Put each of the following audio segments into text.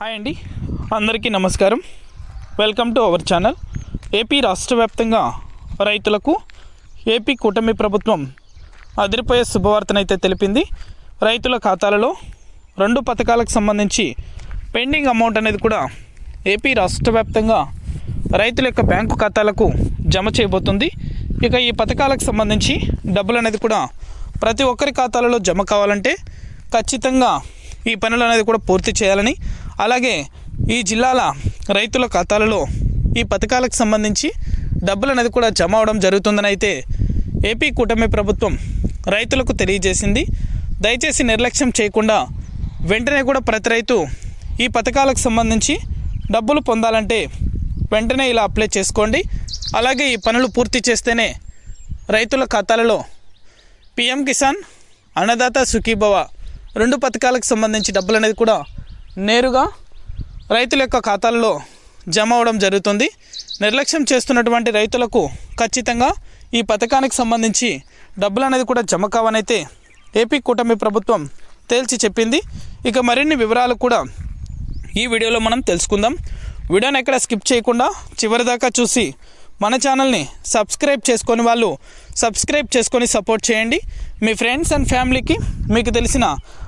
Hi అండి. అందరికీ నమస్కారం. Welcome to our channel AP రాష్ట్ర వ్యాప్తంగా రైతులకు ఏపీ కూటమి ప్రభుత్వం అదిరిపోయే శుభవార్తనైతే తెలిపింది. రైతుల ఖాతాలలో రెండు పథకాలకు సంబంధించి పెండింగ్ అమౌంట్ అనేది కూడా ఏపీ రాష్ట్ర వ్యాప్తంగా రైతుల యొక్క బ్యాంకు ఖాతాలకు జమ చేయబోతుంది. ఇక ఈ పథకాలకు సంబంధించి డబ్బులు అనేది కూడా ప్రతి ఒక్కరి ఖాతాలలో జమ కావాలంటే ఖచ్చితంగా ఈ పనులు అనేది కూడా పూర్తి చేయాలని అలాగే ఈ జిల్లాల రైతుల ఖాతాలలో ఈ పథకాలకు సంబంధించి డబ్బులు అనేది కూడా జమ అవడం జరుగుతుందని అయితే ఏపీ కూటమి ప్రభుత్వం రైతులకు తెలియజేసింది. దయచేసి నిర్లక్ష్యం చేయకుండా వెంటనే కూడా ప్రతి రైతు ఈ పథకాలకు సంబంధించి డబ్బులు పొందాలంటే వెంటనే ఇలా అప్లై చేసుకోండి. అలాగే ఈ పనులు పూర్తి చేస్తేనే రైతుల ఖాతాలలో పిఎం కిసాన్ అన్నదాత సుఖీభవ రెండు పథకాలకు సంబంధించి డబ్బులు అనేది కూడా నేరుగా రైతుల యొక్క ఖాతాల్లో జమ అవడం జరుగుతుంది. నిర్లక్ష్యం చేస్తున్నటువంటి రైతులకు ఖచ్చితంగా ఈ పథకానికి సంబంధించి డబ్బులు అనేది కూడా జమ కావనైతే ఏపీ కూటమి ప్రభుత్వం తేల్చి చెప్పింది. ఇక మరిన్ని వివరాలు కూడా ఈ వీడియోలో మనం తెలుసుకుందాం. వీడియోని ఎక్కడ స్కిప్ చేయకుండా చివరిదాకా చూసి మన ఛానల్ని సబ్స్క్రైబ్ చేసుకొని వాళ్ళు సబ్స్క్రైబ్ చేసుకొని సపోర్ట్ చేయండి. మీ ఫ్రెండ్స్ అండ్ ఫ్యామిలీకి మీకు తెలిసిన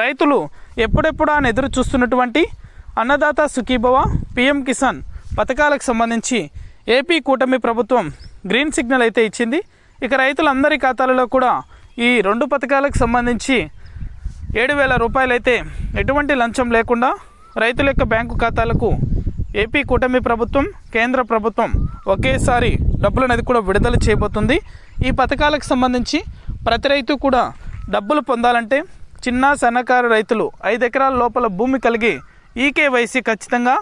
రైతులు ఎప్పుడెప్పుడు అని ఎదురు చూస్తున్నటువంటి అన్నదాత సుఖీభవ పిఎం కిసాన్ పథకాలకు సంబంధించి ఏపీ కూటమి ప్రభుత్వం గ్రీన్ సిగ్నల్ అయితే ఇచ్చింది. ఇక రైతులందరి ఖాతాలలో కూడా ఈ రెండు పథకాలకు సంబంధించి ఏడు వేల రూపాయలైతే ఎటువంటి లంచం లేకుండా రైతుల యొక్క బ్యాంకు ఖాతాలకు ఏపీ కూటమి ప్రభుత్వం కేంద్ర ప్రభుత్వం ఒకేసారి డబ్బులు అనేది కూడా విడుదల చేయబోతుంది. ఈ పథకాలకు సంబంధించి ప్రతి రైతు కూడా డబ్బులు పొందాలంటే చిన్న సన్నకారు రైతులు ఐదు ఎకరాల లోపల భూమి కలిగి ఈకేవైసీ ఖచ్చితంగా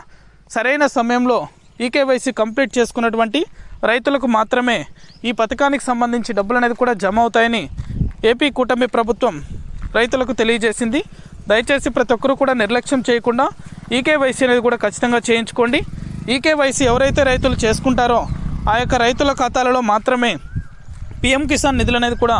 సరైన సమయంలో ఈకేవైసీ కంప్లీట్ చేసుకున్నటువంటి రైతులకు మాత్రమే ఈ పథకానికి సంబంధించి డబ్బులు అనేది కూడా జమ అవుతాయని ఏపీ కూటమి ప్రభుత్వం రైతులకు తెలియజేసింది. దయచేసి ప్రతి ఒక్కరూ కూడా నిర్లక్ష్యం చేయకుండా ఈకేవైసీ అనేది కూడా ఖచ్చితంగా చేయించుకోండి. ఈకేవైసీ ఎవరైతే రైతులు చేసుకుంటారో ఆ యొక్క రైతుల ఖాతాలలో మాత్రమే పిఎం కిసాన్ నిధులు అనేది కూడా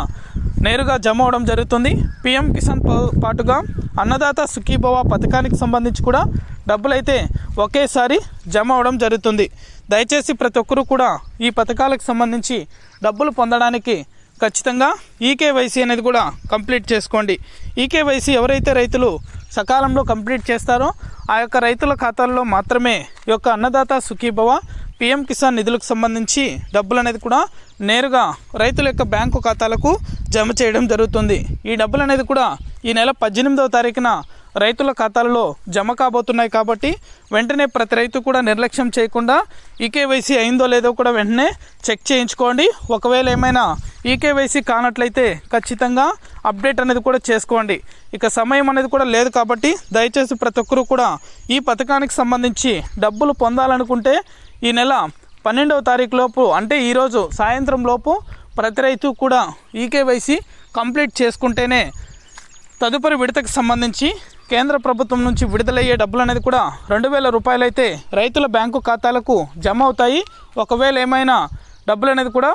నేరుగా జమ అవడం జరుగుతుంది. పిఎం కిసాన్ పాటుగా అన్నదాత సుఖీభవ పథకానికి సంబంధించి కూడా డబ్బులైతే ఒకేసారి జమ అవడం జరుగుతుంది. దయచేసి ప్రతి ఒక్కరూ కూడా ఈ పథకాలకు సంబంధించి డబ్బులు పొందడానికి ఖచ్చితంగా ఈకేవైసీ అనేది కూడా కంప్లీట్ చేసుకోండి. ఈకేవైసీ ఎవరైతే రైతులు సకాలంలో కంప్లీట్ చేస్తారో ఆ యొక్క రైతుల ఖాతాల్లో మాత్రమే ఈ యొక్క అన్నదాత సుఖీభవ పిఎం కిసాన్ నిధులకు సంబంధించి డబ్బులు అనేది కూడా నేరుగా రైతుల యొక్క బ్యాంకు ఖాతాలకు జమ చేయడం జరుగుతుంది. ఈ డబ్బులు అనేది కూడా ఈ నెల పద్దెనిమిదవ తారీఖున రైతుల ఖాతాలలో జమ కాబోతున్నాయి కాబట్టి వెంటనే ప్రతి రైతు కూడా నిర్లక్ష్యం చేయకుండా ఈకేవైసీ అయిందో లేదో కూడా వెంటనే చెక్ చేయించుకోండి. ఒకవేళ ఏమైనా ఈకేవైసీ కానట్లయితే ఖచ్చితంగా అప్డేట్ అనేది కూడా చేసుకోండి. ఇక సమయం అనేది కూడా లేదు కాబట్టి దయచేసి ప్రతి ఒక్కరూ కూడా ఈ పథకానికి సంబంధించి డబ్బులు పొందాలనుకుంటే ఈ నెల పన్నెండవ తారీఖు లోపు అంటే ఈరోజు సాయంత్రం లోపు ప్రతి రైతు కూడా ఈకేవైసీ కంప్లీట్ చేసుకుంటేనే తదుపరి విడతకు సంబంధించి కేంద్ర ప్రభుత్వం నుంచి విడుదలయ్యే డబ్బులు అనేది కూడా రెండు వేల రూపాయలు అయితే రైతుల బ్యాంకు ఖాతాలకు జమ అవుతాయి. ఒకవేళ ఏమైనా డబ్బులు అనేది కూడా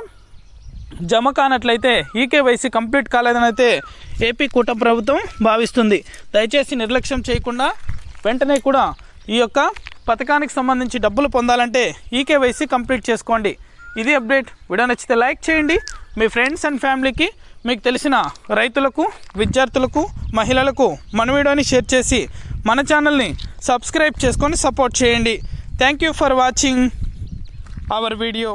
జమ కానట్లయితే ఈకేవైసీ కంప్లీట్ కాలేదని అయితే ఏపీ కూటమి ప్రభుత్వం భావిస్తుంది. దయచేసి నిర్లక్ష్యం చేయకుండా వెంటనే కూడా ఈ యొక్క పథకానికి సంబంధించి డబ్బులు పొందాలంటే ఈకేవైసీ కంప్లీట్ చేసుకోండి. ఇది అప్డేట్. వీడియో నచ్చితే లైక్ చేయండి. మీ ఫ్రెండ్స్ అండ్ ఫ్యామిలీకి మీకు తెలిసిన రైతులకు విద్యార్థులకు మహిళలకు మన వీడియోని షేర్ చేసి మన ఛానల్ని సబ్స్క్రైబ్ చేసుకొని సపోర్ట్ చేయండి. Thank you for watching our video